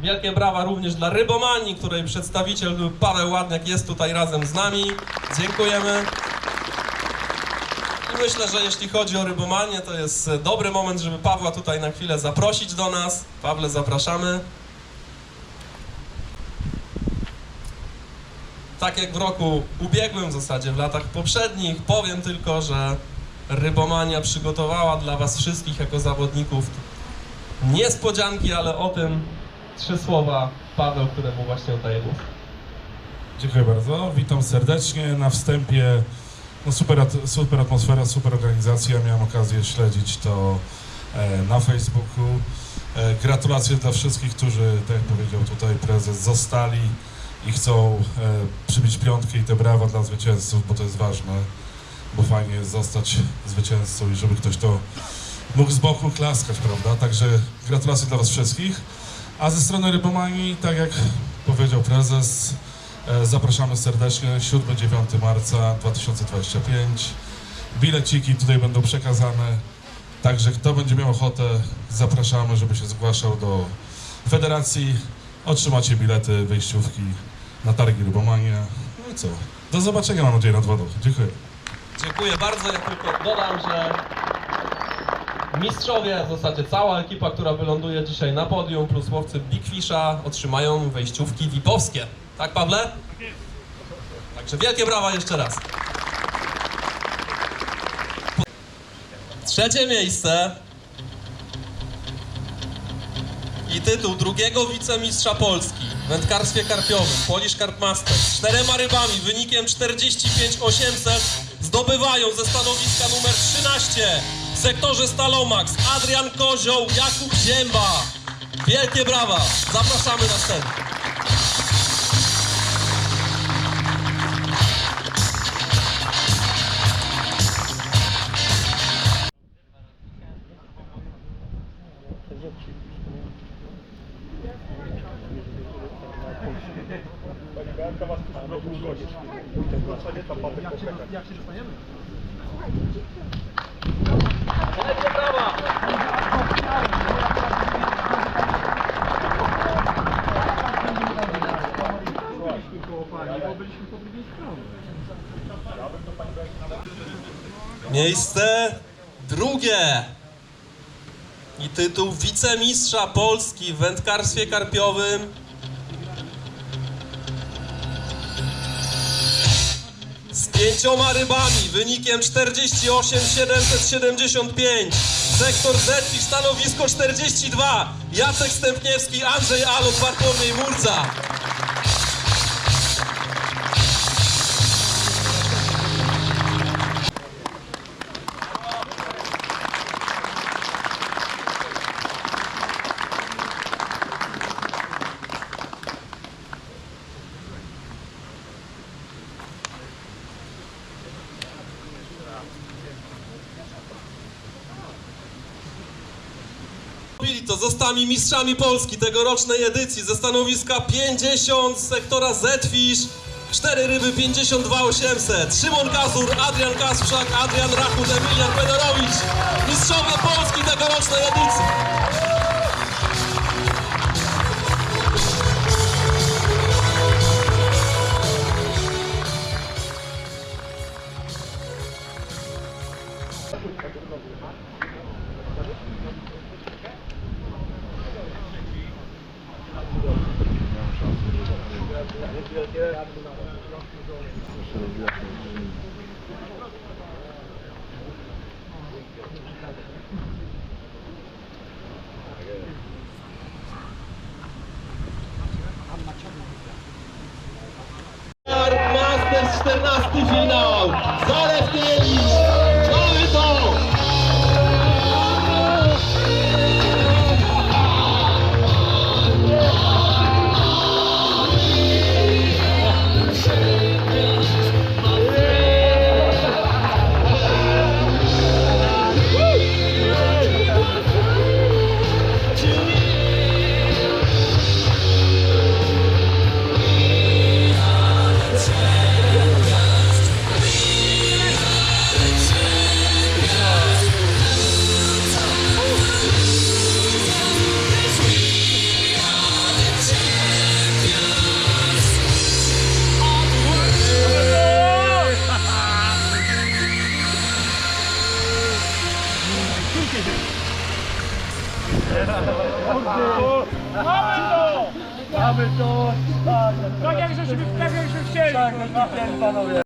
Wielkie brawa również dla Rybomanii, której przedstawiciel Paweł Ładniak jest tutaj razem z nami. Dziękujemy. I myślę, że jeśli chodzi o Rybomanię, to jest dobry moment, żeby Pawła tutaj na chwilę zaprosić do nas. Pawle, zapraszamy. Tak jak w roku ubiegłym, w zasadzie w latach poprzednich, powiem tylko, że Rybomania przygotowała dla Was wszystkich jako zawodników niespodzianki, ale o tym trzy słowa Paweł, któremu właśnie oddaję głos. Dziękuję bardzo. Witam serdecznie. Na wstępie no super, super atmosfera, super organizacja. Miałem okazję śledzić to e, na Facebooku. E, gratulacje dla wszystkich, którzy, tak jak powiedział tutaj prezes, zostali i chcą e, przybić piątkę i te brawa dla zwycięzców, bo to jest ważne, bo fajnie jest zostać zwycięzcą i żeby ktoś to mógł z boku klaskać, prawda? Także gratulacje dla Was wszystkich. A ze strony Rybomanii, tak jak powiedział prezes, e, zapraszamy serdecznie 7-9 marca 2025. Bileciki tutaj będą przekazane, także kto będzie miał ochotę, zapraszamy, żeby się zgłaszał do federacji. Otrzymacie bilety, wyjściówki na targi Rybomania. No i co? Do zobaczenia mam nadzieję nad wodą. Dziękuję. Dziękuję bardzo. Ja tylko dodam, że mistrzowie, w zasadzie cała ekipa, która wyląduje dzisiaj na podium, plus łowcy Big Fisha otrzymają wejściówki VIP-owskie. Tak, Pawle? Także wielkie brawa jeszcze raz. Trzecie miejsce i tytuł drugiego wicemistrza Polski w wędkarstwie karpiowym Polish Carp Masters z czterema rybami wynikiem 45-800 zdobywają ze stanowiska numer 13 w sektorze Stalomax Adrian Kozioł, Jakub Zięba. Wielkie brawa! Zapraszamy na scenę. Wielkie Miejsce drugie. I tytuł wicemistrza Polski w wędkarstwie karpiowym. Z pięcioma rybami wynikiem 48 775 sektor Z i stanowisko 42 Jacek Stępniewski, Andrzej Alot, Bartłomiej Murca Robili to, zostali mistrzami Polski tegorocznej edycji ze stanowiska 50 z sektora Z-Fish. 4 ryby 52 800. Szymon Kazur, Adrian Kasprzak, Adrian Rachut, Emilian Pedorowicz. Mistrzowie Polski tegorocznej edycji. Masters 14 finał. Zalew Kielisz. Mamy to! Mamy to! Tak jak żeśmy, tak jak żeśmy chcieli! Tak, jak chcieli panowie!